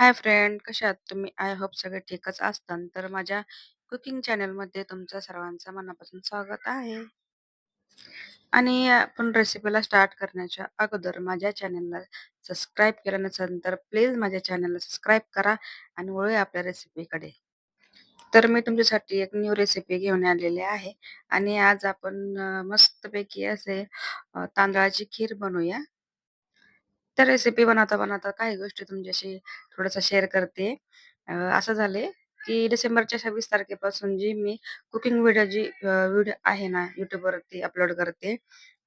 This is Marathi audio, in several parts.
हाय फ्रेंड, कशा आहात तुम्ही? आय होप सगळे ठीकच असताल. तर माझ्या कुकिंग चॅनलमध्ये तुमचं सर्वांचं मनापासून स्वागत आहे. आणि आपण रेसिपीला स्टार्ट करण्याच्या अगोदर माझ्या चॅनलला सबस्क्राईब केलं नसेल तर प्लीज माझ्या चॅनलला सबस्क्राईब करा आणि वळूया आपल्या रेसिपीकडे. तर मी तुमच्यासाठी एक न्यू रेसिपी घेऊन आलेली आहे आणि आज आपण मस्तपैकी असे तांदळाची खीर बनवूया. त्या रेसिपी बनवता बनवता काही गोष्टी तुमच्याशी थोडंसं शेअर करते. अ, असं झालंय, की डिसेंबरच्या 26 तारखेपासून जी मी कुकिंग व्हिडिओ जी अ, व्हिडिओ आहे ना YouTubeवरती अपलोड करते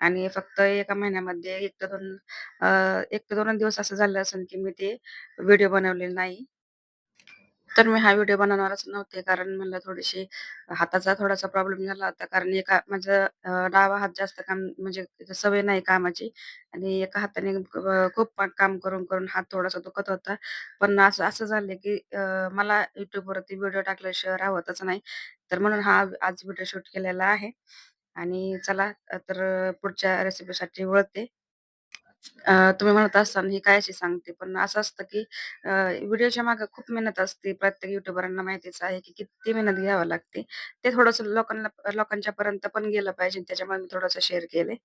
आणि फक्त एका महिन्यामध्ये 1 ते 2 अ, 1 ते 2 दिवस असं झालं असेल, की मी ते व्हिडिओ बनवलेले नाही. तर मी हा व्हिडिओ बनवणारच नव्हते, कारण मला थोडीशी हाताचा थोडासा प्रॉब्लेम झाला होता. कारण एका माझा डावा हात जास्त काम म्हणजे सवय नाही कामाची आणि एका हाताने खूप काम करून, करून हात थोडासा दुखत होता. पण असं असं झालं, की मला युट्यूबवरती व्हिडिओ टाकल्याशिवाय राहतच नाही. तर म्हणून हा आज व्हिडिओ शूट केलेला आहे आणि चला तर पुढच्या रेसिपीसाठी वळते. अ, तुम्ही म्हणत असाल ही काय अशी सांगते, पण असं असतं की अ, व्हिडिओच्या मागे खूप मेहनत असते. प्रत्येक युट्यूबरांना माहितीच आहे की किती मेहनत घ्यावी लागते. ते थोडंसं लोकांना लोकांच्यापर्यंत पण गेलं पाहिजे त्याच्यामुळे मी थोडंसं शेअर केलंय.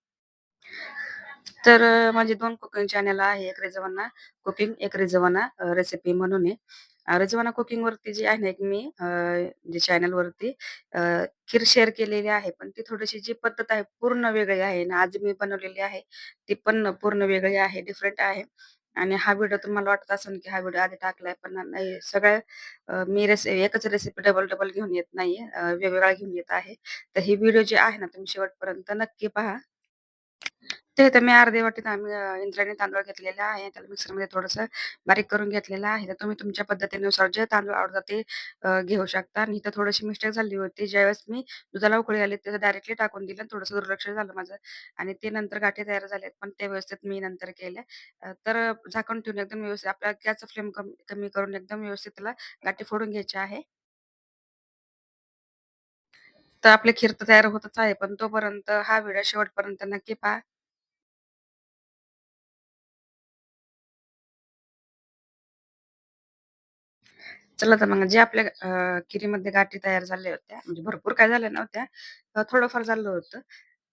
तर अ, माझे 2 कुकिंग चॅनल आहे. एक रिझवाना कुकिंग, एक रिझवाना अ, रेसिपी म्हणून आहे. रजवाना कुकिंग वरती जी आहे ना एक मी अ, जे चॅनलवरती अ, खीर शेअर केलेली आहे. पण ती थोडीशी जी पद्धत आहे पूर्ण वेगळी आहे आणि आज मी बनवलेली आहे, ती पण पूर्ण वेगळी आहे, डिफरंट आहे. आणि हा व्हिडिओ तुम्हाला वाटत असेल की हा व्हिडिओ आधी टाकलाय, पण नाही सगळ्या मी रेसिपी एकच रेसिपी डबल-डबल घेऊन येत नाहीये. वेगवेगळा वेगवेगळ्या घेऊन येत आहे. तर ही व्हिडिओ जी आहे ना तुम्ही शेवटपर्यंत नक्की पहा. ते तर मी अर्धे वाटी आम्ही इंद्रायणी तांदूळ घेतलेले आहे. त्याला मिक्सरमध्ये थोडंसं बारीक करून घेतलेलं आहे. तर तुम्ही तुमच्या पद्धतीनुसार जे तांदूळ आवडतात ते घेऊ शकता. आणि इथं थोडीशी मिस्टेक झाली होती. ज्यावेळेस मी दुधाला उकळी आली, त्याचं डायरेक्टली टाकून दिलं. थोडंसं दुर्लक्ष झालं माझं आणि ते नंतर गाठी तयार झाल्यात, पण ते व्यवस्थित मी नंतर केल्या. तर झाकण ठेवून एकदम व्यवस्थित आपल्या गॅसचा फ्लेम कमी कमी करून एकदम व्यवस्थित त्याला गाठी फोडून घ्यायची आहे. तर आपले खीर तर तयार होतच आहे, पण तोपर्यंत हा व्हिडिओ शेवटपर्यंत नक्की पहा. चला तर मग जे आपल्या अ, खिरीमध्ये गाठी तयार झाल्या होत्या, म्हणजे भरपूर काय झाल्या नव्हत्या. अ, थोडंफार झालं होतं.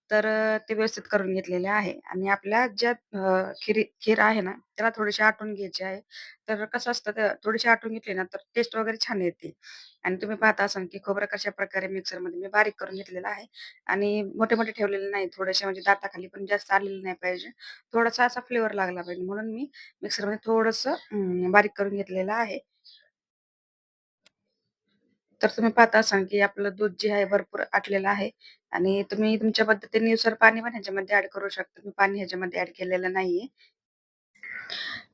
तर अ, ते व्यवस्थित करून घेतलेले आहे आणि आपल्या ज्या अ, खिरी खीर आहे ना, त्याला थोडीशी आटून घ्यायची आहे. तर कसं असतं तर थोडीशी आटून घेतली ना, तर टेस्ट वगैरे छान येते. आणि तुम्ही पाहता असाल की खोबरं कशाप्रकारे मिक्सरमध्ये मी बारीक करून घेतलेलं आहे आणि मोठे-मोठे ठेवलेले नाही. थोडेसे म्हणजे दाताखाली पण जास्त आलेले नाही पाहिजे. थोडासा असा फ्लेवर लागला पाहिजे म्हणून मी मिक्सरमध्ये थोडंसं अं, बारीक करून घेतलेलं आहे. तर तुम्ही पाहता असाल, की आपलं दूध जे आहे भरपूर आटलेलं आहे आणि तुम्ही तुमच्या पद्धतीनुसार पाणी पण ह्याच्यामध्ये ऍड करू शकता. मी पाणी ह्याच्यामध्ये ऍड केलेलं नाहीये.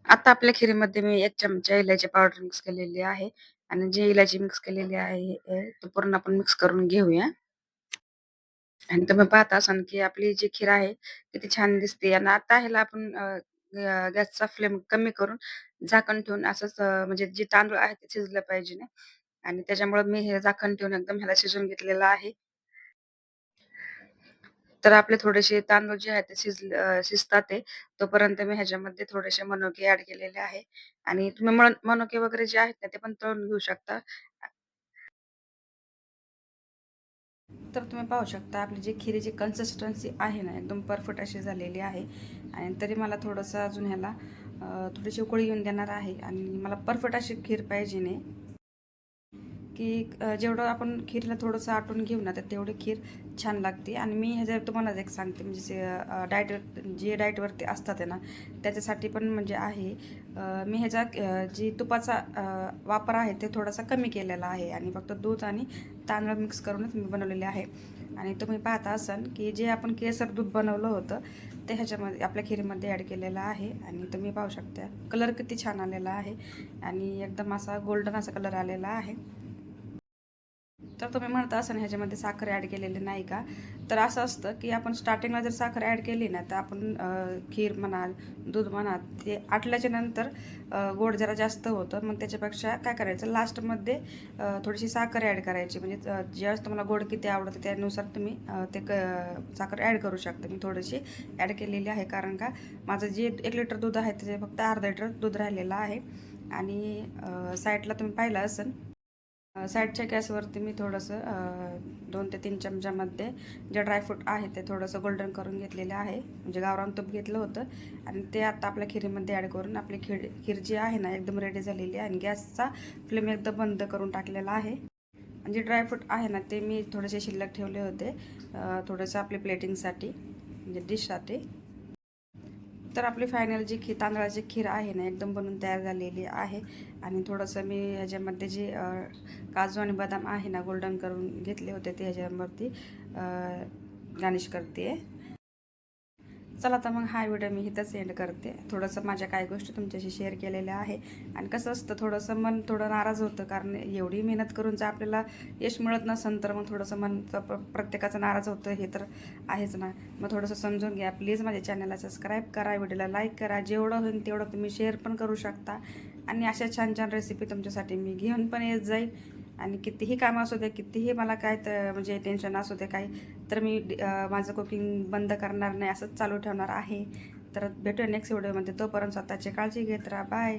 आता आपल्या खिरीमध्ये मी एक चमचा इलायची पावडर मिक्स केलेली आहे आणि जी इलायची मिक्स केलेली आहे तो पूर्ण आपण मिक्स करून घेऊया. आणि तुम्ही पाहता असाल, की आपली जी खीर आहे किती छान दिसते आणि आता ह्याला आपण गॅसचा फ्लेम कमी करून झाकण ठेवून असंच म्हणजे जे तांदूळ आहे ते शिजलं पाहिजे ना आणि त्याच्यामुळे मी हे झाकण ठेवून एकदम ह्याला शिजवून घेतलेलं आहे. तर आपले थोडेसे तांदूळ जे आहेत ते शिजले शिजतात आहे. तोपर्यंत मी ह्याच्यामध्ये थोडेसे मनुके ऍड केलेले आहे आणि तुम्ही मनोके मनुके वगैरे जे आहेत ना, ते पण तळून घेऊ शकता. तर तुम्ही पाहू शकता आपली जी खिरीची कन्सिस्टन्सी आहे ना, एकदम परफेक्ट अशी झालेली आहे आणि तरी मला थोडंसं अजून ह्याला थोडीशी उकळी येऊन देणार आहे आणि मला परफेक्ट अशी खीर पाहिजे नाही. की जेवढं आपण खीरला थोडंसं आटून घेऊ ना, तर तेवढी खीर छान लागते. आणि मी ह्याच्या तुम्हाला एक सांगते म्हणजे डाएट जे डाएटवरती असतात आहे ना, त्याच्यासाठी पण म्हणजे आहे. मी ह्याचा जी तुपाचा वापर आहे ते थोडासा कमी केलेला आहे. आणि फक्त दूध आणि तांदूळ मिक्स करूनच मी बनवलेले आहे. आणि तुम्ही पाहता असाल की जे आपण केसर दूध बनवलं होतं, ते ह्याच्यामध्ये आपल्या खीरीमध्ये ॲड केलेलं आहे. आणि तुम्ही पाहू शकता कलर किती छान आलेला आहे. आणि एकदम असा गोल्डन असा कलर आलेला आहे. तर तुम्ही म्हणता असं ह्याच्यामध्ये साखर ॲड केलेली नाही का? तर असं असतं, की आपण स्टार्टिंगला जर साखर ॲड केली ना, तर आपण खीर म्हणा, दूध म्हणा, ते आटल्याच्या नंतर गोड जरा जास्त होतं. मग त्याच्यापेक्षा काय करायचं लास्टमध्ये थोडीशी साखर ॲड करायची. म्हणजे ज्यावेळेस तुम्हाला गोड किती आवडतं त्यानुसार तुम्ही ते क साखर ॲड करू शकता. मी थोडीशी ॲड केलेली आहे. कारण का माझं जे एक लिटर दूध आहे, त्याचे फक्त अर्धा लिटर दूध राहिलेलं आहे. आणि साईडला तुम्ही पाहिलं असेल साईडच्या गॅसवरती मी थोडंसं दोन ते तीन चमच्यामध्ये जे ड्रायफ्रूट आहे ते थोडंसं गोल्डन करून घेतलेलं आहे. म्हणजे गावरान तूप घेतलं होतं. आणि ते आता आपल्या खिरीमध्ये ॲड करून आपली खीर खीर जी आहे ना एकदम रेडी झालेली आहे. आणि गॅसचा फ्लेम एकदम बंद करून टाकलेला आहे. आणि जे ड्रायफ्रूट आहे ना ते मी थोडेसे शिल्लक ठेवले होते थोडंसं आपली प्लेटिंगसाठी म्हणजे डिशसाठी तर आपली फायनल जी खी तांदळाची खीर आहे ना एकदम बनून तयार झालेली आहे. आणि थोडंसं मी ह्याच्यामध्ये जे काजू आणि बदाम आहे ना गोल्डन करून घेतले होते ते ह्याच्यावरती गार्निश करते चला तर मग हा व्हिडिओ मी इथंच एंड करते. थोडंसं माझ्या काही गोष्टी तुमच्याशी शेअर केलेल्या आहे. आणि कसं असतं थोडंसं मन थोडं नाराज होतं. कारण एवढी मेहनत करून जर आपल्याला यश मिळत नसेल तर मग थोडंसं मन तर प्र- प्रत्येकाचं नाराज होतं हे तर आहेच ना. मग थोडंसं समजून घ्या. प्लीज माझ्या चॅनलला सबस्क्राईब करा व्हिडिओला लाईक करा. जेवढं होईल तेवढं तुम्ही शेअर पण करू शकता. आणि अशा छान छान रेसिपी तुमच्यासाठी मी घेऊन पण येत जाईल आणि कितीही कामं असू दे कितीही मला काय तर म्हणजे टेन्शन असू दे काही तर मी माझं कुकिंग बंद करणार नाही असंच चालू ठेवणार आहे. तर भेटूया नेक्स्ट व्हिडिओमध्ये तोपर्यंत स्वतःची काळजी घेत राहा. बाय